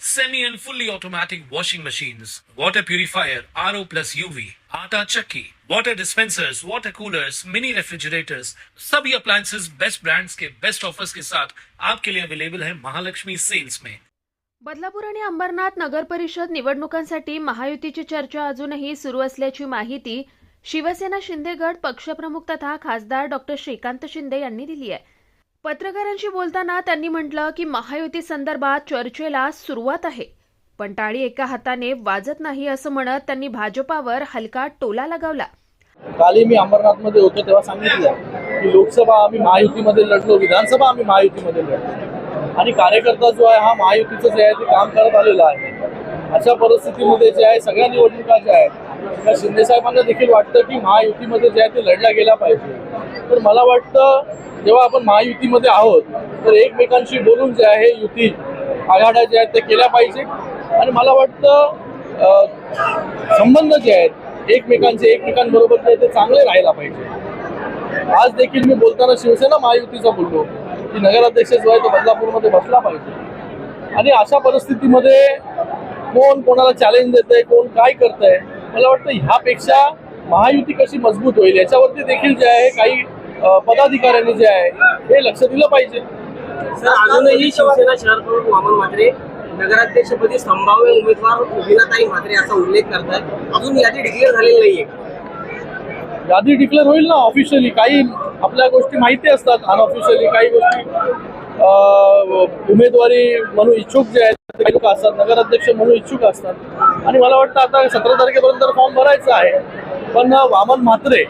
semi and fully automatic washing machines, water purifier, RO plus UV, आटा चक्की, water dispensers, water coolers, mini refrigerators, सभी appliances best brands के best offers के साथ आपके लिए अवेलेबल है महालक्ष्मी सेल्स में बदलापूर आणि अंबरनाथ नगर परिषद निवडणुकांसाठी महायुतीची चर्चा अजूनही सुरू असल्याची माहिती शिवसेना शिंदेगड पक्षप्रमुख तथा खासदार डॉक्टर श्रीकांत शिंदे यांनी दिली आहे. पत्रकारांशी बोलताना त्यांनी म्हटलं की महायुती संदर्भात चर्चेला सुरुवात आहे. पण टाळी एका हाताने वाजत नाही असं म्हणत त्यांनी भाजपावर हलका टोला लगावला. काल मी अंबरनाथमध्ये होतो तेव्हा सांगितलं की लोकसभा आम्ही महायुतीमध्ये लढलो विधानसभा आम्ही महायुतीमध्ये लढलो. आणि कार्यकर्ता जो आहे हा महायुतीचं जे आहे ते काम करत आलेला आहे. अशा परिस्थितीमध्ये जे आहे सगळ्या निवडणुका ज्या आहेत त्या शिंदेसाहेबांना देखील वाटतं की महायुतीमध्ये जे आहे ते लढल्या गेला पाहिजे. तर मला वाटतं जेव्हा आपण महायुतीमध्ये आहोत तर एकमेकांशी बोलून जे आहे युती आघाड्या ज्या आहेत त्या केल्या पाहिजे आणि मला वाटतं संबंध जे आहेत एकमेकांचे एकमेकांबरोबर जे ते चांगले राहायला पाहिजे. आज देखील मी बोलताना शिवसेना महायुतीचा बोललो. की नगराध्यक्ष जो आहे तो बदलापूरमध्ये बसला पाहिजे. आणि अशा परिस्थितीमध्ये कोण कोणाला चॅलेंज देत आहे कोण काय करत आहे मला वाटतं ह्यापेक्षा महायुती कशी मजबूत होईल याच्यावरती देखील जे आहे काही पदाधिकाऱ्यांनी जे आहे हे लक्ष दिलं पाहिजे. सर अजूनही शिवसेना शहर वामन म्हात्रे नगराध्यक्षपदी संभाव्य उमेदवार उभिनाताई म्हात्रे असा उल्लेख करतात अजून यादी डिक्लेअर झालेली नाहीये. यादी डिक्लेअर होईल ना ऑफिशियली काही आपल्या गोष्टी माहिती असतात अनऑफिशियली काही गोष्टी. उमेदवारी म्हणून इच्छुक जे आहेत लोक असतात नगराध्यक्ष म्हणून इच्छुक असतात. आणि मला वाटतं आता सतरा तारखेपर्यंत फॉर्म भरायचा आहे. पण वामन म्हात्रे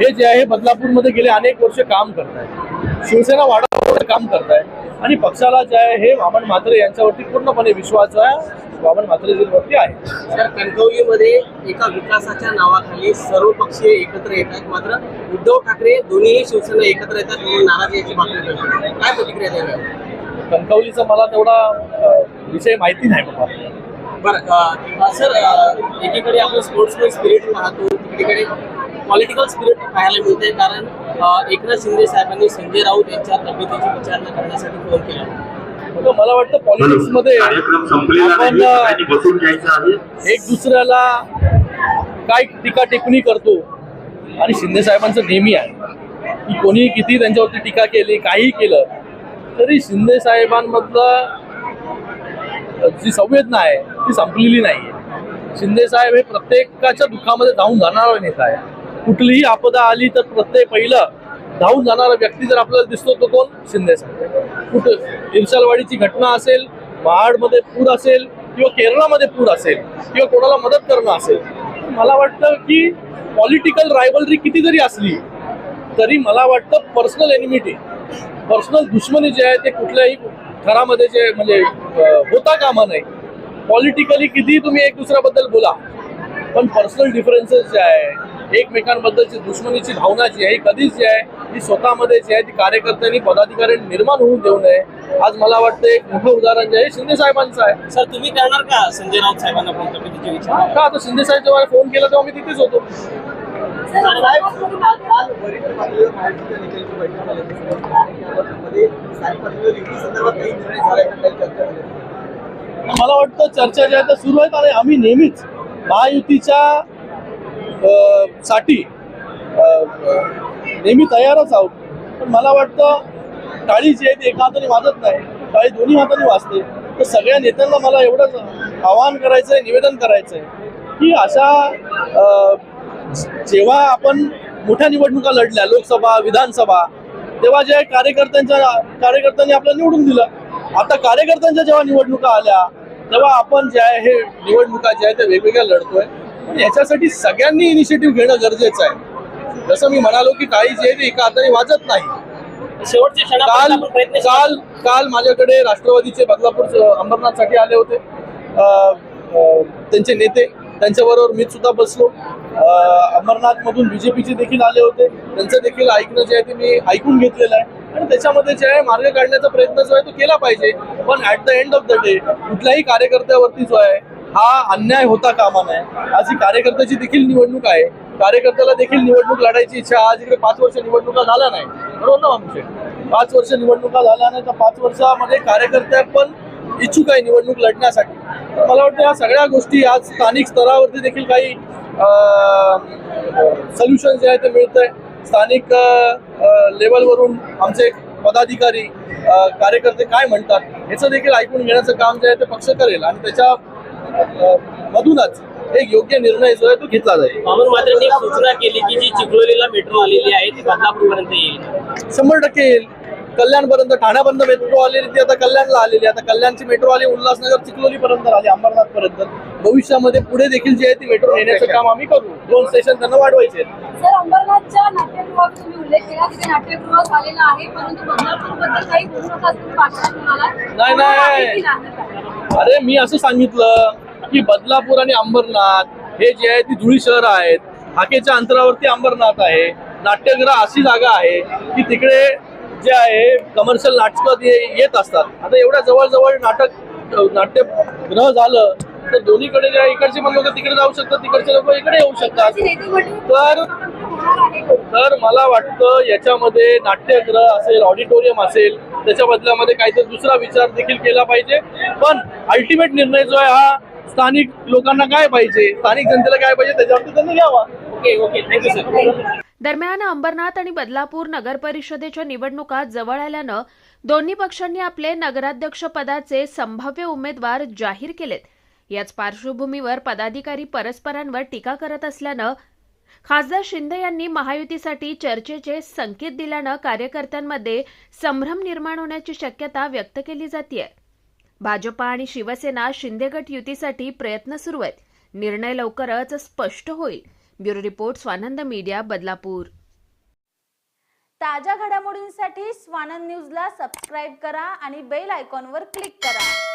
हे जे आहे बदलापूरमध्ये गेले अनेक वर्ष काम करत आहेत शिवसेना वाढवण्याचं काम करत आहे आणि पक्षाला जे आहे हे वामन म्हात्रे यांच्यावरती पूर्णपणे विश्वास आहे. वामन म्हात्रेजींवरती आहे. सर कणकवलीमध्ये एका विकासाच्या नावाखाली सर्व पक्षीय एकत्र येतात मात्र उद्धव ठाकरे दोन्हीही शिवसेना एकत्र येतात म्हणून नाराजी याची कळते. काय प्रतिक्रिया द्यावी कणकवलीचा मला तेवढा विषय माहिती नाही बाबा. बरं सर एकीकडे आपण स्पोर्ट्समॅन स्पिरिट पाहतो तिकडे पॉलिटिकल स्पिरिट पाहायला मिळते कारण एकनाथ शिंदे साहेबांनी संजय राऊत यांच्या तब्येतीची विचारणा करण्यासाठी फोन केला. तर मला वाटतं पॉलिटिक्समध्ये कार्यक्रम संपलेला आपण नाही सगळ्यांनी बसून घ्यायचं आहे. एक दुसऱ्याला काय टीका टिप्पणी करतो आणि शिंदे साहेबांचं नेहमी आहे. की कोणी किती त्यांच्यावरती टीका केली काही केलं तरी शिंदे साहेबांमधलं जी संवेदना आहे ती संपलेली नाही आहे शिंदे साहेब हे प्रत्येकाच्या दुःखामध्ये धावून जाणारा नेता आहे कुठलीही आपदा आली तर प्रत्येक पहिलं धावून जाणारा व्यक्ती जर आपल्याला दिसतो तो कोण? शिंदे साहेब. कुठं इरशालवाडीची घटना असेल महाडमध्ये पूर असेल किंवा केरळामध्ये पूर असेल किंवा कोणाला मदत करणं असेल मला वाटतं की पॉलिटिकल रायवलरी किती जरी असली तरी मला वाटतं पर्सनल एनिमिटी पर्सनल दुश्मनी जे आहे ते कुठल्याही घरामध्ये जे म्हणजे होता कामा नाही पॉलिटिकली किती तुम्ही एक दुसऱ्याबद्दल बोला पण पर्सनल डिफरन्सेस जे आहे एकमेकांबद्दलची दुश्मनीची भावना जी आहे ही कधीच जी आहे ती स्वतःमध्ये जी आहे ती कार्यकर्त्यांनी पदाधिकाऱ्यांनी निर्माण होऊन देऊ नये आज मला वाटतं एक मोठं उदाहरण जे आहे शिंदे साहेबांचं आहे सर तुम्ही करणार का संजय राऊत साहेबांना फोन विचारणा का आता शिंदे साहेब जेव्हा फोन केला तेव्हा मी तिथेच होतो मला वाटतं चर्चा ज्या आहेत त्या सुरू आहेत आणि आम्ही नेहमीच महायुतीच्या साठी नेहमी तयारच आहोत. पण मला वाटतं टाळी जी आहे ती एका हाताने वाजत नाही टाळी दोन्ही हाताने वाजते. तर सगळ्या नेत्यांना मला एवढंच आवाहन करायचं आहे निवेदन करायचं आहे की अशा जेव्हा आपण मोठ्या निवडणुका लढल्या लोकसभा विधानसभा तेव्हा जे आहे कार्यकर्त्यांच्या कार्यकर्त्यांनी आपल्याला निवडून दिलं. आता कार्यकर्त्यांच्या जेव्हा निवडणुका आल्या तेव्हा आपण जे आहे हे निवडणुका ज्या आहेत त्या वेगवेगळ्या लढतोय. पण याच्यासाठी सगळ्यांनी इनिशिएटिव्ह घेणं गरजेचं आहे. जसं मी म्हणालो की काही जे आहे ते एका हाताने वाजत नाही. काल काल काल माझ्याकडे राष्ट्रवादीचे बदलापूर अंबरनाथसाठी आले होते. त्यांचे नेते त्यांच्याबरोबर मी सुद्धा बसलो. अमरनाथ मधून बीजेपीचे देखील आले होते. त्यांचं देखील ऐकणं जे आहे ते मी ऐकून घेतलेलं आहे. आणि त्याच्यामध्ये जे आहे मार्ग काढण्याचा प्रयत्न जो आहे तो केला पाहिजे. पण at the end of the day कुठल्याही कार्यकर्त्यावरती जो आहे हा अन्याय होता कामा नये आज ही कार्यकर्त्याची देखील निवडणूक आहे. कार्यकर्त्याला देखील निवडणूक लढायची इच्छा आज इकडे पाच वर्ष निवडणुका झाल्या नाही. बरोबर ना आमचे पाच वर्ष निवडणुका झाल्या नाही तर पाच वर्षामध्ये कार्यकर्त्या पण इच्छुक आहे निवडणूक लढण्यासाठी. मला वाटतं या सगळ्या गोष्टी आज स्थानिक स्तरावरती देखील काही सोल्युशन जे आहे ते मिळत आहे स्थानिक लेवलवरून आमचे पदाधिकारी कार्यकर्ते काय म्हणतात याचं देखील ऐकून घेण्याचं काम जे आहे ते पक्ष करेल आणि त्याच्या मधूनच एक योग्य निर्णय जो आहे तो घेतला जाईल. मात्रेंनी एक सूचना केली की जी चिखलोलीला मेट्रो आलेली आहे ती बदलापूरपर्यंत येईल. शंभर टक्के येईल. कल्याणपर्यंत ठाण्यापर्यंत मेट्रो आलेली ती आता कल्याणला आलेली. आता कल्याणची मेट्रो आली उल्हासनगर चिखलोली पर्यंत आली अंबरनाथ पर्यंत भविष्यामध्ये पुढे देखील जे आहे ती मेट्रो नेण्याचं काम आम्ही करू. दोन स्टेशन त्यांना वाढवायचे आहेत. सर अंबरनाथच्या नाट्यगृहाचा तुम्ही उल्लेख केला तिथे नाट्यगृह झालेलं आहे परंतु बदलापूरबद्दल काही बोलू नका तुम्ही वाचनात तुम्हाला नाही, नाही. अरे मी असं सांगितलं की बदलापूर आणि अंबरनाथ हे जे आहे ती धुळी शहर आहेत. हाकेच्या अंतरावरती अंबरनाथ आहे. नाट्यगृह अशी जागा आहे की तिकडे जे आहे कमर्शियल नाटकं येत असतात. आता एवढ्या जवळजवळ नाटक नाट्यगृह झालं तर दोन्हीकडे जे आहे, इकडचे पण लोक तिकडे जाऊ शकतात तिकडचे लोक इकडे येऊ शकतात. तर? तर मला वाटतं याच्यामध्ये नाट्यगृह असेल ऑडिटोरियम असेल त्याच्या बदल्यामध्ये काहीतरी दुसरा विचार देखील केला पाहिजे. पण अल्टिमेट निर्णय जो आहे हा स्थानिक लोकांना काय पाहिजे? स्थानिक जनतेला काय पाहिजे? त्याच्यावरती त्यांनी घ्यावा. ओके ओके थँक्यू सर दरम्यान अंबरनाथ आणि बदलापूर नगर परिषदेच्या निवडणुका जवळ आल्यानं दोन्ही पक्षांनी आपले नगराध्यक्ष पदाचे संभाव्य उमेदवार जाहीर केलेत. याच पार्श्वभूमीवर पदाधिकारी परस्परांवर टीका करत असल्यानं खासदार शिंदे यांनी महायुतीसाठी चर्चेचे संकेत दिल्यानं कार्यकर्त्यांमध्ये संभ्रम निर्माण होण्याची शक्यता व्यक्त केली जाते भाजपा आणि शिवसेना शिंदे गट युतीसाठी प्रयत्न सुरू आहेत. निर्णय लवकरच स्पष्ट होईल. Bureau report Swanand media Badlapur. ताज्या घडामोडींसाठी स्वानंद न्यूजला सबस्क्राईब करा आणि बेल आयकॉनवर क्लिक करा.